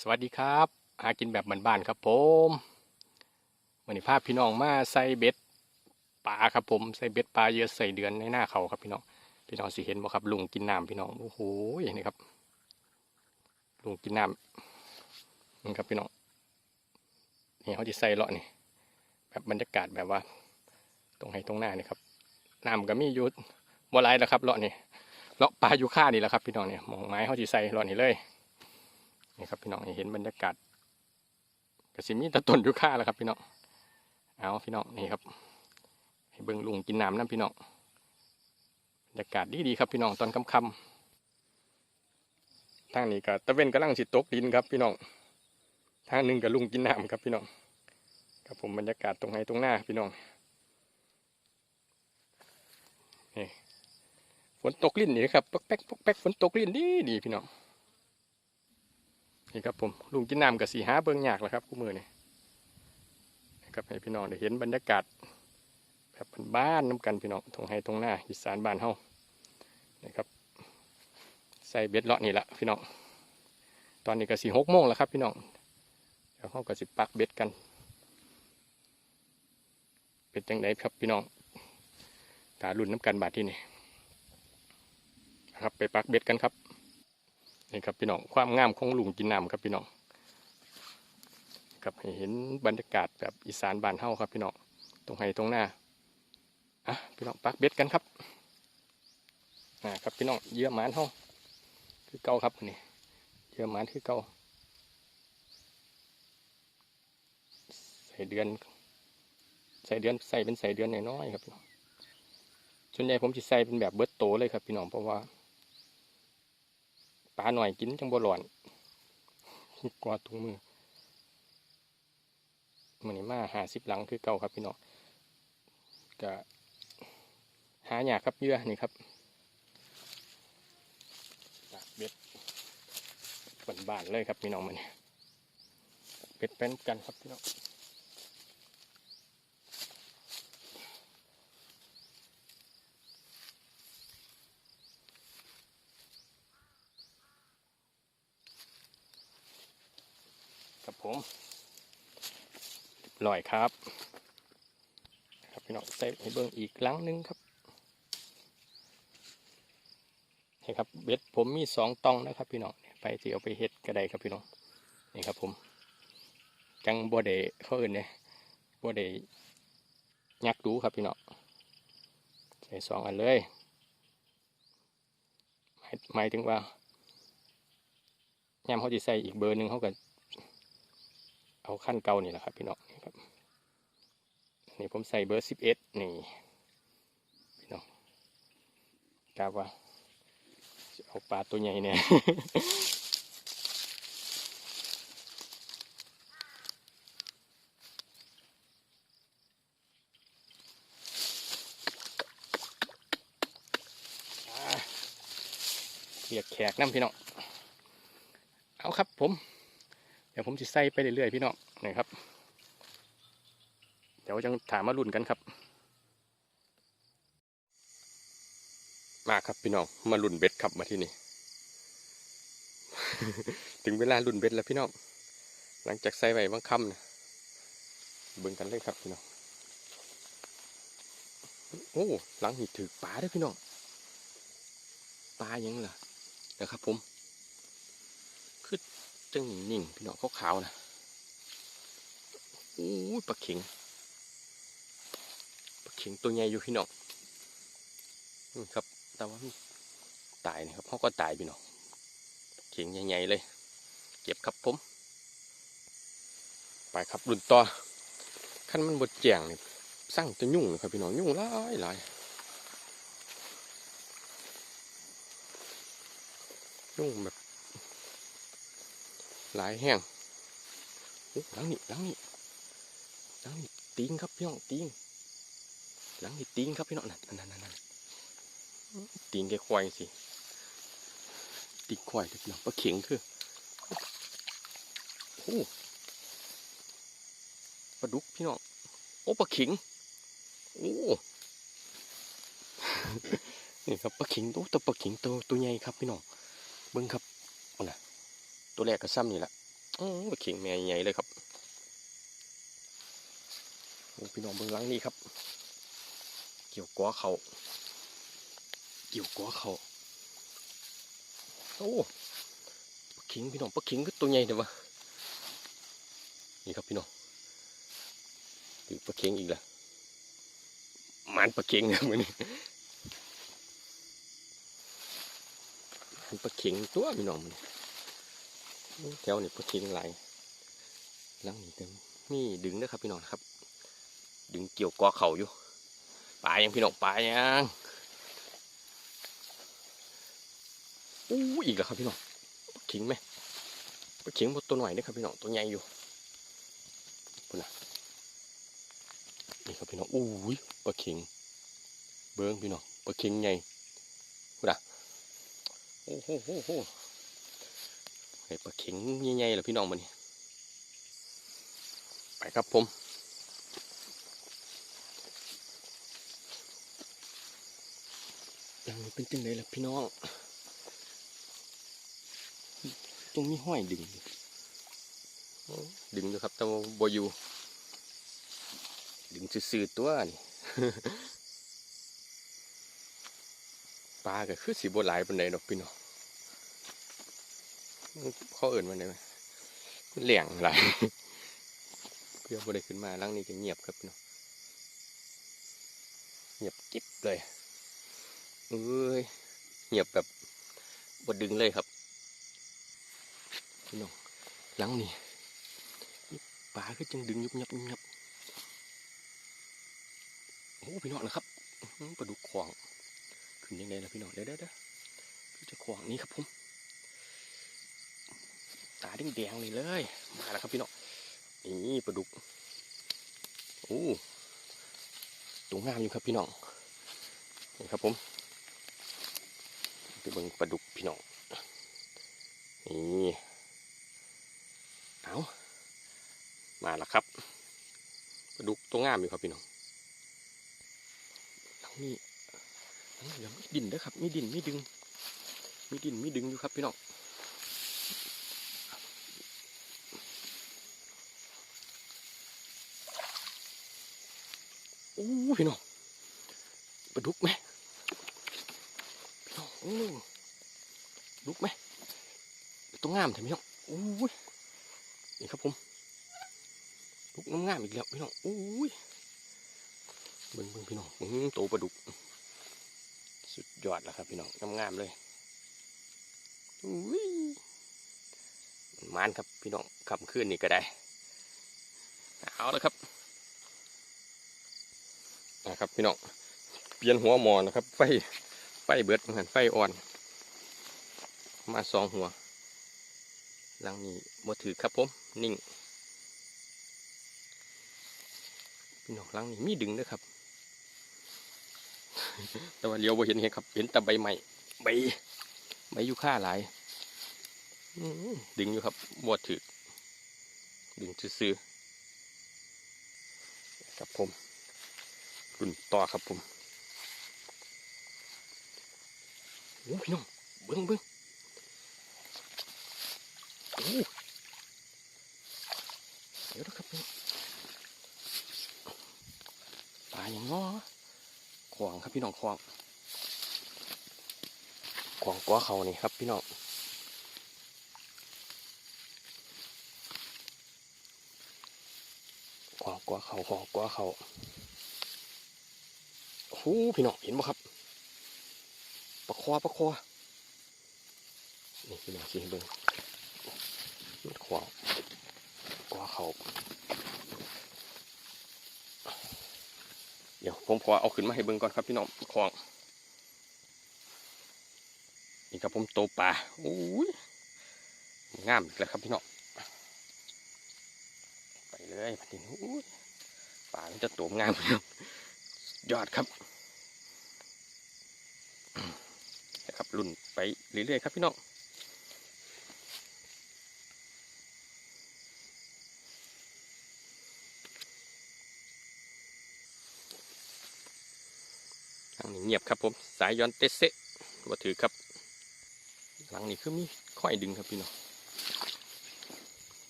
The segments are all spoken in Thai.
สวัสดีครับ หากินแบบบ้านๆครับผมวันนี้พาพี่น้องมาใส่เบ็ดปลาครับผมใส่เบ็ดปลาเยอะใส่เดือนในหน้าเขาครับพี่น้องพี่น้องสิเห็นบ่ครับลุงกินน้ำพี่น้องโอ้โหนี่ครับลุงกินน้ำนี่ครับพี่น้องนี่เขาจะใส่เลาะนี่แบบบรรยากาศแบบว่า ตรงไหตรงหน้านี่ครับน้ำก็มีอยู่บ่หลายแล้วครับเลาะนี่เลาะปลาอยู่ค่านี่แหละครับ พี่น้องเนี่ยมองไม้เขาจะใส่เลาะนี่เลย นี่ครับพี่น้องเห็นบรรยากาศกระสิมีตะต้นอยุค่าแล้วครับ พี่น้องเอาพี่น้องนี่ครับ ให้เบิ่งลุงกินน้ำน้ำพี่น้องบรรยากาศดีดีครับพี่น้องตอนค่ำๆทางนี้ก็ตะเวนกำลังสิตกดินครับ พี่น้องทางหนึ่งกับลุงกินน้ำครับพี่น้องครับผมบรรยากาศตรงไหนตรงหน้าพี่น้องนี่ฝนตกลิ้นนี่ครับปอกแป๊กปอกแป๊กฝนตกลิ้นดีดีพี่น้อง นี่ครับผมลุงกินน้ำกับสีหาเบิ่งยากแล้วครับคู่มือนี่นะครับให้พี่น้องได้เห็นบรรยากาศแบบบ้านน้ำกันพี่น้องตรงไฮตรงหน้าอีสานบ้านเฮานะครับใส่เบ็ดเลาะนี่ละพี่น้องตอนนี้ก็สี่หกโมงแล้วครับพี่น้องเดี๋ยวเฮาก็สิปักเบ็ดกันเป็นจังไดครับพี่น้องตาลุ่นน้ำกันบาดที่นี่นะครับไปปักเบ็ดกันครับ นี่ครับพี่น้องความงามของลุงกินน้ำครับพี่น้องครับให้เห็นบรรยากาศแบบอีสานบ้านเฮาครับพี่น้องตรงไห้ตรงหน้าอะพี่น้องปักเบ็ดกันครับอ่าครับพี่น้องเยื่อหมานเฮาคือเก่าครับนี่เยื่อหมานคือเก่าใส่เดือน ใส่เดือนใส่เป็นใส่เดือนน้อยๆครับพี่น้องส่วนใหญ่ผมจะใส่เป็นแบบเบิดโตเลยครับพี่น้องเพราะว่า ปลาหน่อยกินจังบ่ร้อนกว่าถุงมือมันนี้มาหาสิบหลังคือเก่าครับพี่น้องก็หาอยากครับเยื่อนี่ครับปากเบ็ดบานๆเลยครับพี่น้องมันนี่เบ็ดเป็นกันครับพี่น้อง ผมลอยครับครับพี่น้องใส่ให้เบิ่งอีกหลังหนึงครับนี่ครับเบ็ดผมมีสองตองนะครับ พี่น้องไปที่เอาไปเฮ็ดก็ได้ครับพี่น้องนี่ครับ ผมจังบัวเดเขาอื่นเนี่ยบัวเดยักดูครับพี่น้องใส่สองอันเลยหมายถึงว่ายามเขาจะใส่อีกเบอร์หนึ่งเขาก็ เอาขั้นเก่านี่แหละครับพี่น้องนี่ครับนี่ผมใส่เบอร์สิบเอ็ดนี่พี่น้องกาว่าเอาปลาตัวใหญ่เนี่ยเรียกแขกน้ำพี่น้อง เอาครับผม ดี๋ยวผมจะใส่ไปเรื่อยๆพี่น้องนี่ครับ เดี๋ยวจังถามมารุ่นกันครับ มาครับพี่น้องมารุ่นเบ็ดครับมาที่นี่ ถึงเวลารุ่นเบ็ดแล้วพี่น้องหลังจากใส่ไว้บางคำนะเบิ่งกันเลยครับพี่น้องโอ้หลังหีถือปลาด้วยพี่น้องปลายังล่ะเดี๋ยวครับผม จังนิ่งพี่น้องขาวๆนะอู้ยปลาเข็งปลาเข็งตัวใหญ่อยู่พี่น้องนี่ครับ แต่ว่าตายนะครับเขาก็ตายพี่น้องเข็งใหญ่ๆเลย เก็บครับผม ไปครับรุ่นต่อขั้นมันบดแจงเนี่ยสร้างจะยุ่งเลยครับพี่น้องยุ่งหลายหลายยุ่งแบบ หลายแห้งโอ้หลังนี่หลังนี่หลังนี่ติงครับพี่น้องติงหลังนี่ติงครับพี่น้องนั่นนั่นนั่นติงแกควายสิติงควายเด็กน้องปลาเข็งคือโอ้ปลาดุกพี่น้องโอ้ปลาเข็งโอ้นี่ครับปลาเข็งโอ้ตัวปลาเข็งตัวตัวใหญ่ครับพี่น้องเบิ้งครับ ตัวแรกก็ซ้ำนี่แหละโอ้ปลาเข็งแม่ใหญ่เลยครับโอ้พี่น้องเบื้องหลังนี่ครับ เกี่ยวกัวเขา เกี่ยวกัวเขา โอ้ปลาเข็งพี่น้องปลาเข็งก็ตัวใหญ่เดี๋ยววะนี่ครับพี่น้องถือปลาเข็งอีกแล้วมันปลาเข็งเนี่ยมันนี่มันปลาเข็งตัวพี่น้องมัน แถวนี่ปลาเข็งหลายหลังนี่เต็มนี่ดึงนะครับพี่น้องครับ ดึงเกี่ยวกอเข่าอยู่ปลายังพี่น้องปลายังอู้อีกแล้วครับพี่น้องปลาเข็งไหมปลาเข็งบตัวหน่อยนะครับพี่น้องตัวใหญ่อยู่พุ่นนะนี่ครับพี่น้องอู้ยปลาเข็งเบิ้งพี่น้องปลาเข็งใหญ่พุ่นนะโอ้โหโห ไอ้ปลาเข็งใหญ่ๆเหรอพี่น้องมันนี่ไปครับผมหลังนี้เป็นจังไดล่ะพี่น้องตรงมีห้อยดึงดึงอยู่ครับแต่ว่าบอยู่ดึงซื่อๆตัวนี่ปลาก็คือสีบหลายปานใดดอกพี่น้อง เขาเอิ่นมันได้ไหมเหลี่ยงหลายเพื่อบ่ได้ขึ้นมาลังนี้ก็เงียบครับพี่น้องเงียบกิ๊บเลยเอ้ยเงียบแบบบดดึงเลยครับพี่น้องหลังนี่นี่ปลาก็จังดึงยุบยับยุบยับโอ้พี่น้องนะครับปลาดุกขวางขึ้นยังไงล่ะพี่น้องเด้อเด้อเด้อจะขวางนี้ครับผม แดงๆเลยเลย มาแล้วครับพี่น้องนี่ปลาดุกโอ้ตัวงามอยู่ครับพี่น้องนี่ครับผมไปเบิ่งปลาดุกพี่น้องนี่เอามาแล้วครับปลาดุกตัวงามอยู่ครับพี่น้องหลังนี้หลังนี้ยังมีดินเด้อครับมีดินมีดึงมีดินมีดึงอยู่ครับพี่น้อง โอ้พี่น้องปลาดุกไหมพี่น้องโอ้ลุกไหมตัวงงามแต่พี่น้องโอ้ยนี่ครับผมลุกน้ำงามอีกแล้วพี่น้องโอ้ยเบิ่งเบิ่งพี่น้องอื้อโตปลาดุก สุดยอดแล้วครับพี่น้องงามๆเลยอุ้ยมานครับพี่น้องคำขึ้นนี่ก็ได้ เอาแล้วครับ นะครับพี่น้องเปลี่ยนหัวหมอนะครับ ไฟไฟเบิดเหมือนไฟอ่อน มาสองหัวหลังนี้บ่ถือครับผมนิ่งพี่น้องหลังนี้มีดึงด้วยครับ แต่ว่าเลี้ยวบ่เห็นเห็นครับ เห็นแต่ใบใหม่ใบใบยูค่าหลายดึงอยู่ครับบ่ถือดึงซื้อๆครับผม รุ่นต่อครับผมโอ้พี่น้องเบิ้งเบิ้งโอ้เดี๋ยวนะครับพี่ปลาอย่างง้อขวางครับพี่น้องขวางขวางกัวเขานี่ครับพี่น้องขวางกัวเขาขวางกัวเขา โอ้โหพี่น้องเห็นไหมครับปลาคอปลาคอนี่พี่น้องสิให้เบิ่งมันขวางกว่าเขาเดี๋ยวผมพอเอาขึ้นมาให้เบิ่งก่อนครับพี่น้องขวางนี่ครับผมโตปลาโอ้ยงามอีกแล้วครับพี่น้องไปเลยพันนี้โอ้ยปลามันจะโตงามครับยอดครับ นะครับรุ่นไปเรื่อยๆครับพี่น้องทางนี้เงียบครับผมสายย้อนเตสเซว่าถือครับ หลังนี้คือมีค่อยดึงครับพี่น้อง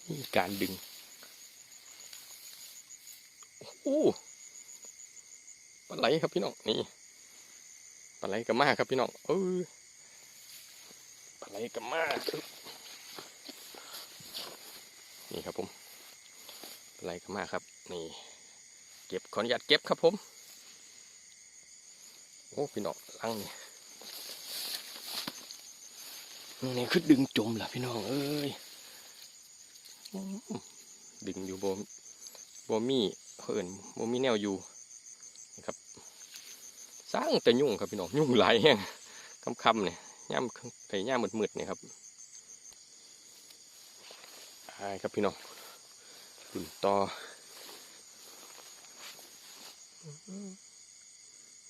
นี่การดึงโอ้ปลาไหลครับพี่น้องนี่ ปลาไหลกับมาครับพี่น้องเออปลาไหลกับมาอึ๊บนี่ครับผมปลาไหลกับมาครับ นี่ เก็บขออนุญาตเก็บครับผม โอ้พี่น้องลังนี่นี่คือดึงจมล่ะพี่น้องเอ้ยอืมดึงอยู่บ่บ่มีเพิ่นบ่มีแนวอยู่ ร้างแต่ยุ่งครับพี่น้องยุ่งหลายแห้งคำๆเนี่ยย่ำไอ้ย่ามืดๆเนี่ยครับใช่ครับพี่น้องดุนต่อ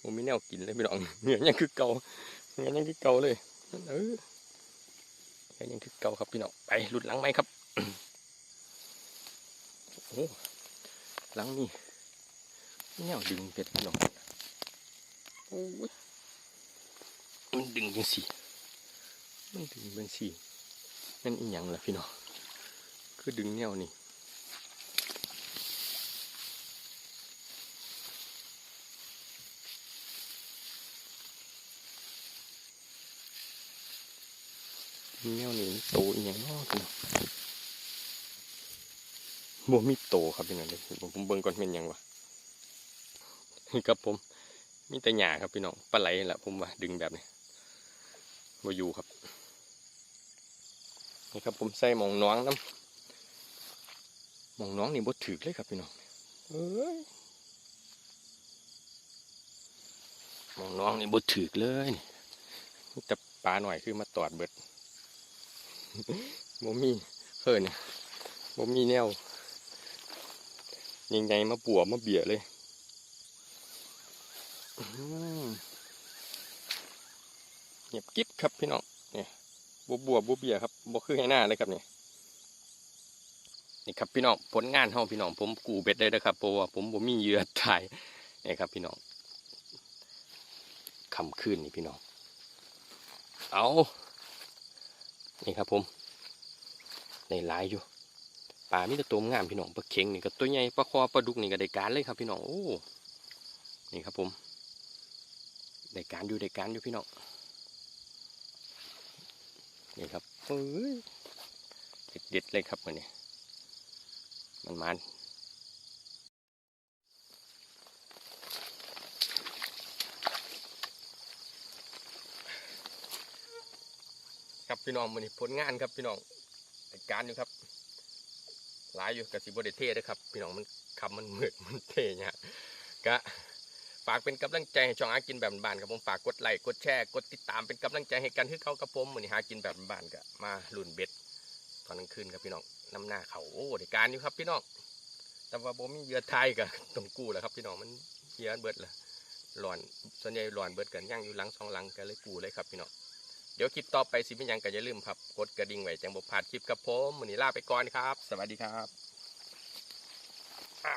ผมมีแนวกินเลยพี่น้องเหนือยังคือเก่าเหนือยังคือเก่าเลยเออเหนือยังคือเก่าครับพี่น้องไปหลุดหลังไหมครับโอ้หลังนี่แนวดึงเป็ดพี่น้อง โอ้ยมันดึงจังสิมันดึงจังสินั่นอีหยังล่ะพี่น้องคือดึงแนวนี่ดึงแนวนี่โตอีหยังนาะพี่น้องบ่มีโตครับพี่น้องเดี๋ยผมเบิ่งก่อนเป็นยังวะนี่ครับผม มีแต่หญ้าครับพี่น้องปลาไหลแหละผมว่าดึงแบบนี้บ่อยู่ครับนี่ครับผมใส่หมองน้องน้ำหมองน้องนี่บ่ถึกเลยครับพี่น้องเอ้ยหมองน้องนี่บ่ถึกเลยนี่มีแต่ปลาหน่อยคือมาตอดเบิดบ่มีเพิ่นเนี่ยบ่มีแนวยังไงมาปัวมาเบียเลย เงียบกิ๊บครับพี่น้องเนี่ยบัวบัวบัวเบียครับบัวคือให้หน้าเลยครับเนี่ยนี่ครับพี่น้องผลงานเฮาพี่น้องผมกูเบ็ดได้นะครับเพราะว่าผมผมมีเหยื่อถ่ายนี่ครับพี่น้องคำคืนนี่พี่น้องเอานี่ครับผมในหลายอยู่ปลามีแต่ตัวงามพี่น้องปลาเข็งนี่ก็ตัวใหญ่ปลาคอปลาดุกนี่ก็ได้การเลยครับพี่น้องโอ้นี่ครับผม ได้การอยู่ได้การอยู่พี่น้องนี่ครับเฮ้ยเด็ดเด็ดๆเลยครับมันนี่มันมันครับพี่น้องมันนี่ผลงานครับพี่น้องได้การอยู่ครับ หลายอยู่กับสิบดเท่ด้วยครับ พี่น้องมันคำมันเหมือดมันเท่เนี่ยกะ ฝากเป็นกำลังใจให้ช่องหากินแบบบ้านๆครับผมฝากกดไลค์กดแชร์กดติดตามเป็นกำลังใจให้กันคือเขากับผมมือนี้หากินแบบบ้านๆก็มาลุ่นเบ็ดตอนกลางคืนครับพี่น้องน้ำหน้าเขาโอ้ได้การอยู่ครับพี่น้องแต่ว่าผมมีเหยื่อไทยกับต้องกู้แหละครับพี่น้องมันเหยื่อเบิดละหลอนส่วนใหญ่หลอนเบิดกันย่างอยู่หลังสองหลังก็เลยกู้เลยครับพี่น้องเดี๋ยวคลิปต่อไปสิเป็นหยังก็อย่าลืมครับกดกระดิ่งไว้แจ้งบอกผ่านคลิปกับผมมือนี้ลาไปก่อนครับ สวัสดีครับอ่า